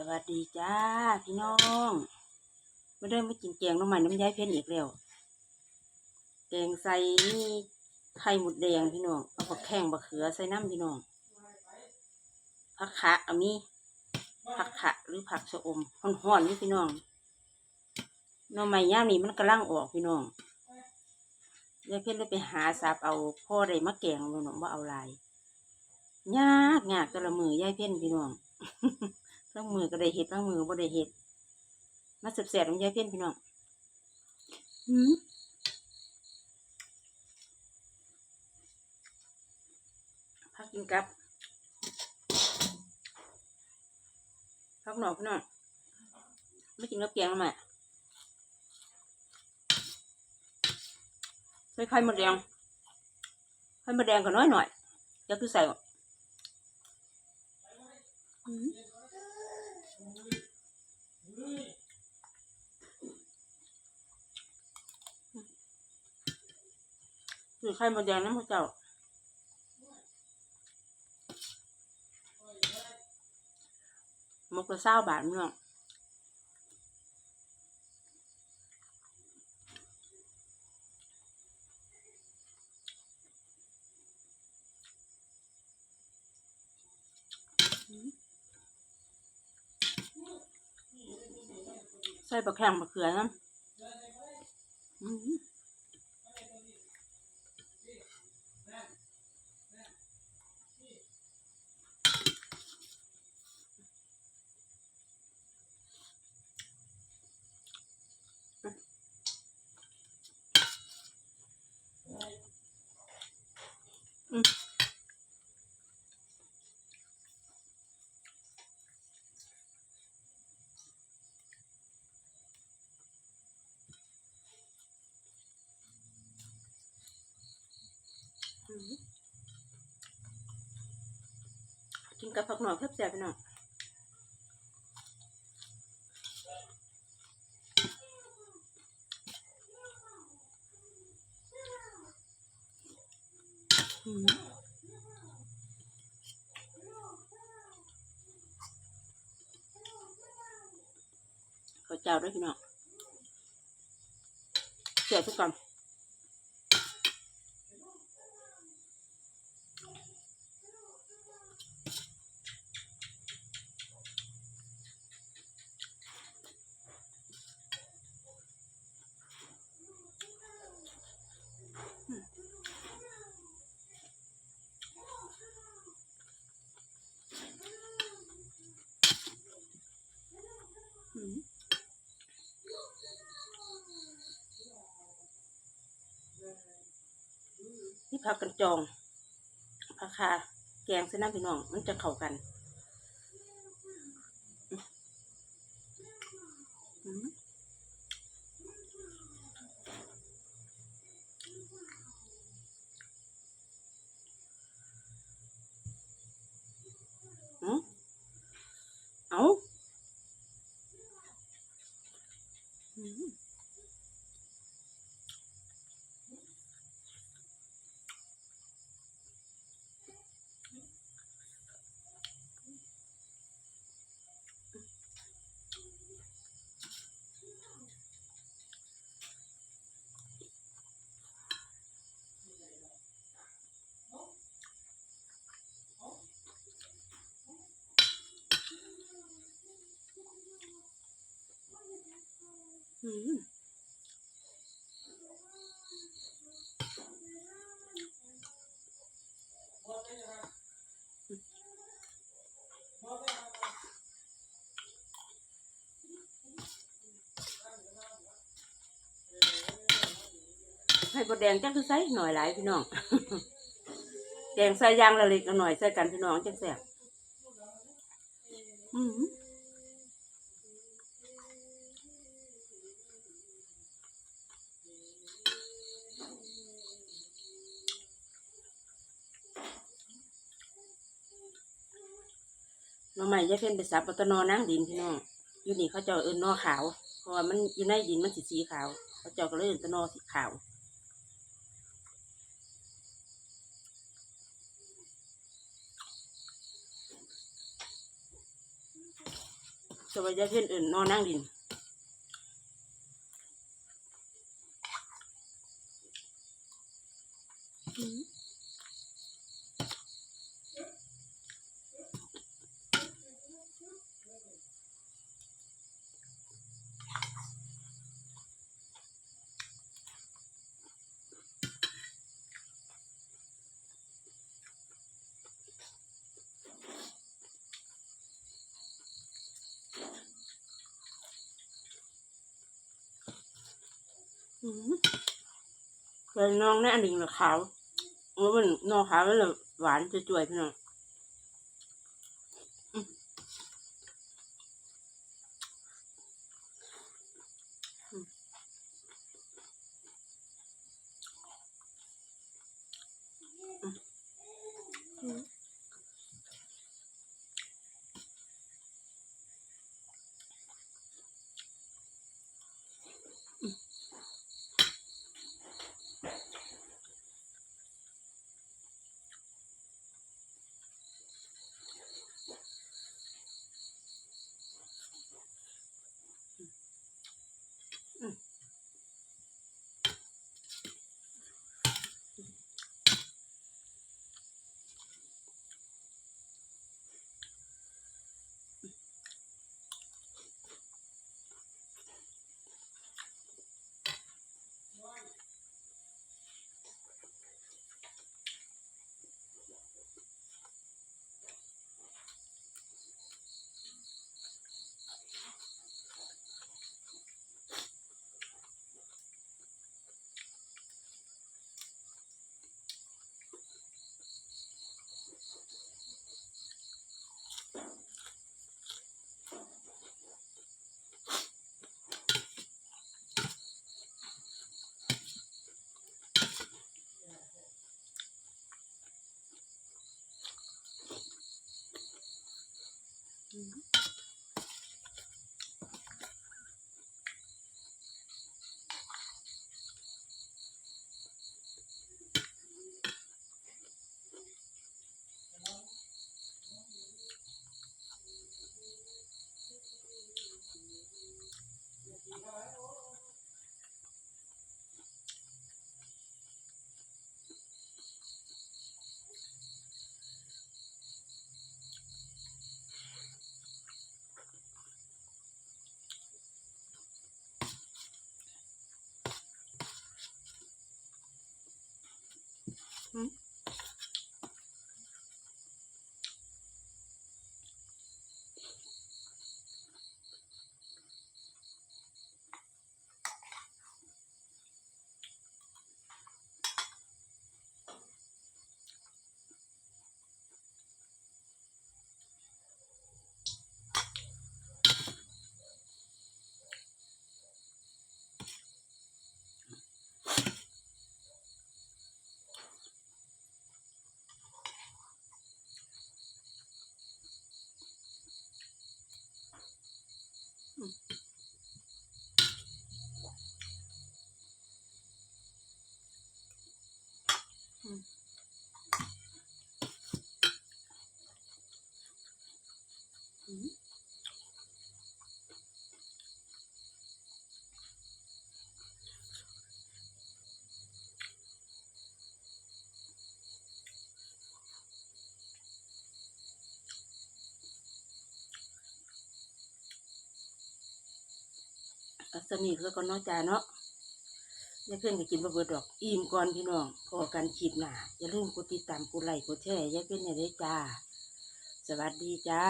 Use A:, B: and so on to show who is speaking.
A: สวัสดีจ้าพี่น้องมาเริ่มมากินแกงน้ำมันน้ำย้ายเพี้ยนอีกแล้วแกงใส่นี่ไข่หมุดแดงพี่น้องเอาผักแข้งบักเขือใส่น้ำพี่น้องผักขะเอามีผักขะหรือผักชะอมห่อนๆนี่พี่น้องน้ำมันย่ามนี้มันกำลังออกพี่น้องยายเพี้ยนเลยไปหาสับเอาพ่อได้มาแกงพี่น้องว่าเอาลายยากยากแต่ละมือยายเพี้ยนพี่น้อง ทั้งมือก็ได้เห็ดทั้งมือบ่ได้เห็ดมาเสียบๆของยายเพี้ยนพี่น้องหืมพักกินกับพักหนอกพี่น้องไม่กินกับแกงแล้วไหมใส่ไข่มดแดงไข่มดแดงก็น้อยหน่อยจะคือใส่ก่อนหืม คือไข่มดแดงน้ำพระเจ้าหมกละเศร้าบาทพี่น้องใส่ปลาแข็งปลาเขือน้ำ กับผักหน่อยแซ่บๆไปหน่อยอืมข้าเจ้าด้วยพี่น้องเสียทุกกำ ผักกันจองผักคาแกงเส้นน้ำพี่น้องมันจะเข้ากัน อืม ให้บดแดงจักคือใส่หน่อยหลายพี่น้อง แดงใส่ยางละเล็กละหน่อยใส่กันพี่น้องจังแซ่บอืม ใหม่ยายเพ่นไปสับปตนอนั่งดินพี่น้องอยู่นี่เขาเจ้าเอิญนนอขาวเพราะว่ามันอยู่ในดินมันสีสีขาว เขาเจ้าก็เลยเอิ้นตนอสีขาวสวัสดีเพื่อนอื่นอนนั่งดิน อืมเป็นน้องแน่ดิ่งหรือขาวว่ามันน้องขาวแล้วหวานจะจ่วยพี่น้อง อืมเอา สนิทแล้วก็น้อกจาเนาะอย่าเพื่อนก็กินบะเบิดดอก อิ่มก่อนพี่น้อง พอกันขีดหนาอย่าลืมกดติดตามกดไลค์กดแชร์อย่าเพื่อนอย่าได้จ้า สวัสดีจ้า